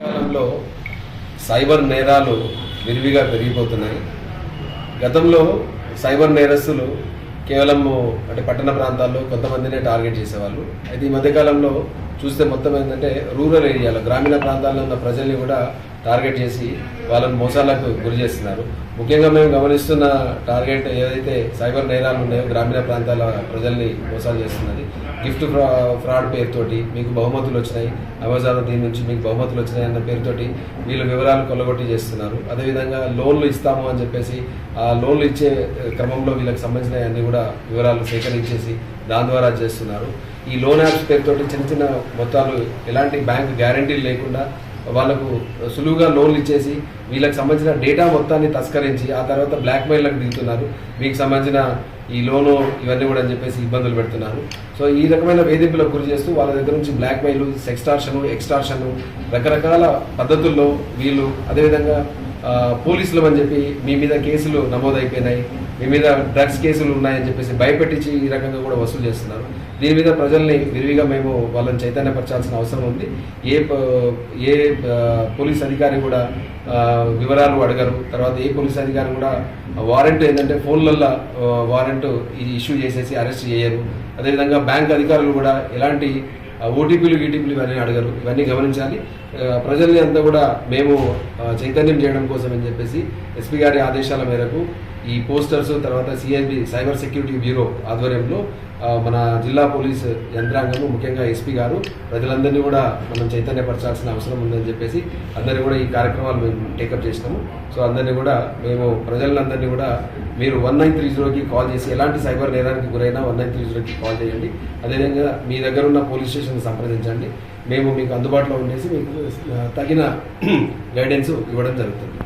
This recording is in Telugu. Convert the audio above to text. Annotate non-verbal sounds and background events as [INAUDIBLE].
కాలంలో సైబర్ నేరాలు విరివిగా పెరిగిపోతున్నాయి. గతంలో సైబర్ నేరస్తులు కేవలం అంటే పట్టణ ప్రాంతాల్లో కొంతమందినే టార్గెట్ చేసేవాళ్ళు. అయితే ఈ మధ్యకాలంలో చూస్తే మొత్తం ఏంటంటే రూరల్ ఏరియాలో గ్రామీణ ప్రాంతాల్లో ఉన్న ప్రజల్ని కూడా టార్గెట్ చేసి వాళ్ళని మోసాలకు గురి చేస్తున్నారు. ముఖ్యంగా మేము గమనిస్తున్న టార్గెట్ ఏదైతే సైబర్ నేరాలు ఉన్నాయో గ్రామీణ ప్రాంతాల ప్రజల్ని మోసాలు చేస్తున్నది. గిఫ్ట్ ఫ్రా ఫ్రాడ్ పేరుతోటి మీకు బహుమతులు వచ్చినాయి. అమెజాన్ దీని నుంచి మీకు బహుమతులు వచ్చినాయి అన్న పేరుతోటి వీళ్ళు వివరాలు కొల్లగొట్టి చేస్తున్నారు. అదేవిధంగా లోన్లు ఇస్తాము అని చెప్పేసి ఆ లోన్లు ఇచ్చే క్రమంలో వీళ్ళకి సంబంధించిన అన్ని కూడా వివరాలు సేకరించేసి దాని ద్వారా చేస్తున్నారు. ఈ లోన్ యాప్స్ పేరుతోటి చిన్న చిన్న మొత్తాలు ఎలాంటి బ్యాంక్ గ్యారంటీలు లేకుండా వాళ్ళకు సులువుగా లోన్లు ఇచ్చేసి వీళ్ళకి సంబంధించిన డేటా మొత్తాన్ని తస్కరించి ఆ తర్వాత బ్లాక్మెయిల్లకు దిగుతున్నారు. మీకు సంబంధించిన ఈ లోను ఇవన్నీ కూడా అని చెప్పేసి ఇబ్బందులు పెడుతున్నారు. సో ఈ రకమైన వేధింపులకు గురి చేస్తూ వాళ్ళ దగ్గర నుంచి బ్లాక్మెయిల్ సెక్స్టార్షన్ ఎక్స్టార్షన్ రకరకాల పద్ధతుల్లో వీళ్ళు అదేవిధంగా పోలీసులు అని చెప్పి మీ మీద కేసులు నమోదైపోయినాయి మీ మీద డ్రగ్స్ కేసులు ఉన్నాయని చెప్పేసి భయపెట్టించి ఈ రకంగా కూడా వసూలు చేస్తున్నారు. దీని మీద ప్రజల్ని విరివిగా మేము వాళ్ళని చైతన్యపరచాల్సిన అవసరం ఉంది. ఏ ఏ పోలీస్ అధికారి కూడా వివరాలు అడగరు. తర్వాత ఏ పోలీస్ అధికారి కూడా వారెంట్ ఏంటంటే ఫోన్లల్లో వారెంట్ ఇష్యూ చేసేసి అరెస్ట్ చేయరు. అదేవిధంగా బ్యాంక్ అధికారులు కూడా ఎలాంటి ఓటీపీలు ఈటీపీలు ఇవన్నీ అడగరు. ఇవన్నీ గమనించాలి. ప్రజల్ని అంతా కూడా మేము చైతన్యం చేయడం కోసం అని చెప్పేసి ఎస్పీ గారి ఆదేశాల మేరకు ఈ పోస్టర్స్ తర్వాత సిఐబి సైబర్ సెక్యూరిటీ బ్యూరో ఆధ్వర్యంలో మన జిల్లా పోలీస్ యంత్రాంగము ముఖ్యంగా ఎస్పీ గారు ప్రజలందరినీ కూడా మనం చైతన్యపరచాల్సిన అవసరం ఉందని చెప్పేసి అందరినీ కూడా ఈ కార్యక్రమాలు మేము టేకప్ చేసినాము. సో అందరినీ కూడా మేము ప్రజలందరినీ కూడా మీరు వన్ నైన్ త్రీ జీరోకి కాల్ చేసి ఎలాంటి సైబర్ నేరానికి గురైనా వన్ నైన్ త్రీ జీరోకి కాల్ చేయండి. అదేవిధంగా మీ దగ్గర ఉన్న పోలీస్ స్టేషన్ సంప్రదించండి. మేము మీకు అందుబాటులో ఉండేసి మీకు తగిన [CLEARS THROAT] గైడెన్స్ ఇవ్వడం జరుగుతుంది.